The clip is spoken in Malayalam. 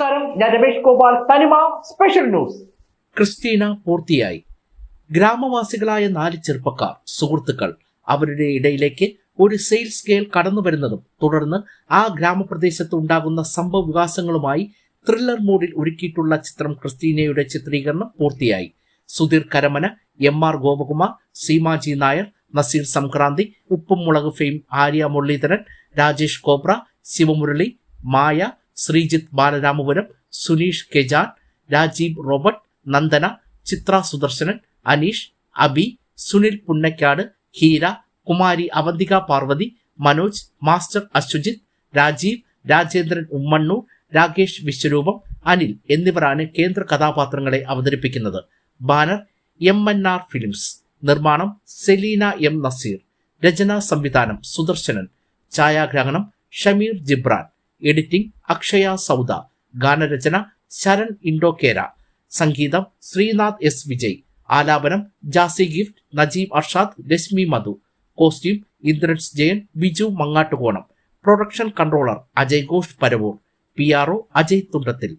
ഞാൻ രമേഷ് ഗോപാൽ. തനിമ സ്പെഷ്യൽ ന്യൂസ് ക്രിസ്റ്റീന പൂർത്തിയായി. ഗ്രാമവാസികളായ നാല് ചെറുപ്പക്കാർ സുഹൃത്തുക്കൾ അവരുടെ ഇടയിലേക്ക് ഒരു സെയിൽസ് സ്കെയിൽ കടന്നു വരുന്നതും തുടർന്ന് ആ ഗ്രാമപ്രദേശത്ത് ഉണ്ടാകുന്ന സംഭവ വികാസങ്ങളുമായി ത്രില്ലർ മൂഡിൽ ഒരുക്കിയിട്ടുള്ള ചിത്രം ക്രിസ്റ്റീനയുടെ ചിത്രീകരണം പൂർത്തിയായി. സുധീർ കരമന എം ആർ ഗോപകുമാർ സീമാജി നായർ നസീർ സംക്രാന്തി ഉപ്പും മുളക് ഫെയിം ആര്യ മുരളീധരൻ രാജേഷ് കോബ്ര ശിവമുരളി മായ ശ്രീജിത്ത് ബാലരാമപുരം സുനീഷ് കെജാൻ രാജീവ് റോബർട്ട് നന്ദന ചിത്ര സുദർശനൻ അനീഷ് അബി സുനിൽ പുന്നക്കാട് ഹീര കുമാരി അവന്തിക പാർവതി മനോജ് മാസ്റ്റർ അശ്വജിത്ത് രാജീവ് രാജേന്ദ്രൻ ഉമ്മണ്ണൂർ രാകേഷ് വിശ്വരൂപം അനിൽ എന്നിവരാണ് കേന്ദ്ര കഥാപാത്രങ്ങളെ അവതരിപ്പിക്കുന്നത്. Banner M N R films. നിർമ്മാണം സെലീന എം നസീർ. രചനാ സംവിധാനം സുദർശനൻ. ഛായാഗ്രഹണം ഷമീർ ജിബ്രാൻ. എഡിറ്റിംഗ് അക്ഷയ സൗദ. ഗാനരചന ശരൺ ഇൻഡോക്കേര സംഗീതം ശ്രീനാഥ് എസ് വിജയ്. ആലാപനം Jassie gift Najeeb Arshad Rashmi Madhu. Costume Indrans Jayan Biju Mangattukonam. Production controller Ajay Ghosh Paravur. P R O Ajay Thundathil.